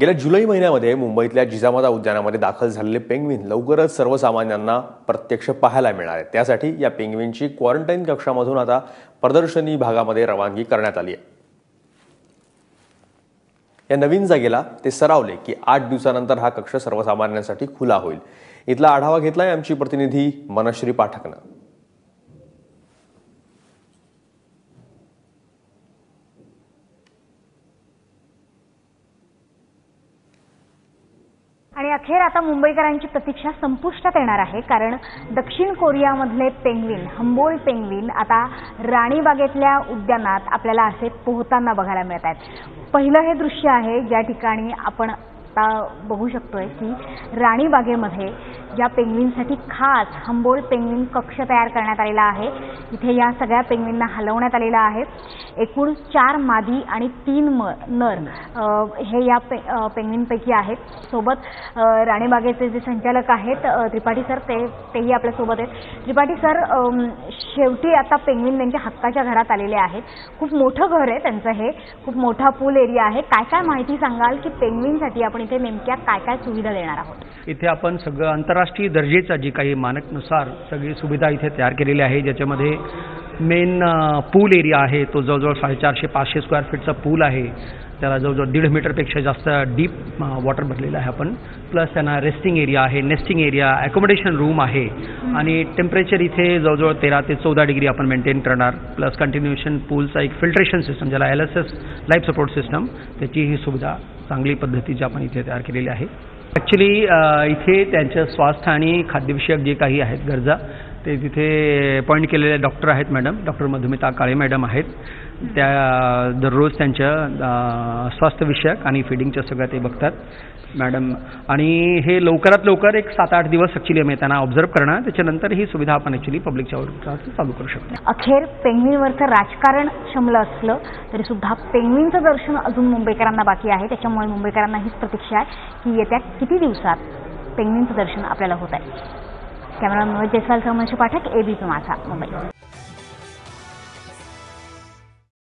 गेल्या जुलै महिन्यामध्ये मुंबईतल्या जिजामाता उद्यानामध्ये दाखल झालेले पेंग्विन लवकरच सर्वसामान्यांना प्रत्यक्ष पाहायला मिळणार आहे त्यासाठी या पेंग्विनची क्वारंटाईन कक्षामधून आता प्रदर्शनी भागामध्ये रवानगी करण्यात आली आहे. या नवीन जागेला ते सरावले की आठ दिवसानंतर हा कक्ष सर्वसामान्यांसाठी खुला होईल. इथला आढावा घेतलाय आमची प्रतिनिधी मनश्री पाठकनं. अखेर आता मुंबईकरांची प्रतीक्षा संपुष्टात येणार आहे कारण दक्षिण कोरियामधले पेंग्विन हंबोल पेंग्विन आता राणीबागेतल्या उद्यानात आपल्याला असे पोहताना बघायला मिळत आहेत. पहिलं हे दृश्य आहे ज्या ठिकाणी आपण आता बघू शकतोय की राणीबागेमध्ये या पेंग्विनसाठी खास हंबोल पेंग्विन कक्ष तयार करण्यात आलेला आहे इथे या सगळ्या पेंग्विनना हलवण्यात आलेलं आहे. एकूण चार मादी आणि तीन म नर हे या पे पेंग्विनपैकी आहेत. सोबत राणीबागेचे जे संचालक आहेत त्रिपाठी सर ते तेही आपल्यासोबत आहेत. त्रिपाठी सर शेवटी आता पेंग्विन त्यांच्या हक्काच्या घरात आलेले आहेत. खूप मोठं घर आहे त्यांचं हे. खूप मोठा पूल एरिया आहे. काय काय माहिती सांगाल की पेंग्विनसाठी आपण इथे नेमक्या काय काय सुविधा देणार आहोत? इथे आपण सगळं आंतरराष्ट्रीय दर्जेचा जी काही मानकनुसार सगळी सुविधा इथे तयार केलेली आहे ज्याच्यामध्ये मेन पूल एरिया आहे. तो जवळजवळ साडेचारशे पाचशे स्क्वेअर फीटचा पूल आहे. त्याला जवळजवळ दीड मीटरपेक्षा जास्त डीप वॉटर भरलेलं आहे आपण. प्लस त्यांना रेस्टिंग एरिया आहे नेस्टिंग एरिया अकोमोडेशन रूम आहे. आणि टेम्परेचर इथे जवळजवळ तेरा ते चौदा डिग्री आपण मेंटेन करणार. प्लस कंटिन्युएशन पूलचा एक फिल्ट्रेशन सिस्टम ज्याला L S S life support system त्याची ही सुविधा चांगली पद्धतीची आपण इथे तयार केलेली आहे. ॲक्च्युली uh, इथे त्यांच्या स्वास्थ्य आणि खाद्यविषयक जे काही आहेत गरजा ते तिथे अपॉइंट केलेले डॉक्टर आहेत madam doctor Madhumita Kale madam आहेत. त्या दररोज त्यांच्या स्वास्थ्यविषयक आणि फिडिंगच्या सगळ्या ते बघतात. मॅडम आणि हे लवकरात लवकर एक सात आठ दिवस ॲक्च्युली आम्ही त्यांना ऑब्झर्व करणार. त्याच्यानंतर ही सुविधा आपण ॲक्च्युली पब्लिकच्या चालू करू शकतो. अखेर पेंगवीनवरचं राजकारण शमलं असलं तरी सुद्धा पेंगवीनचं दर्शन अजून मुंबईकरांना बाकी आहे. त्याच्यामुळे मुंबईकरांना हीच प्रतीक्षा आहे की येत्या किती दिवसात पेंगवीनचं दर्शन आपल्याला होत आहे. कॅमेरा जयस्वाल सहमंशी पाठक एबीपी माझा मुंबई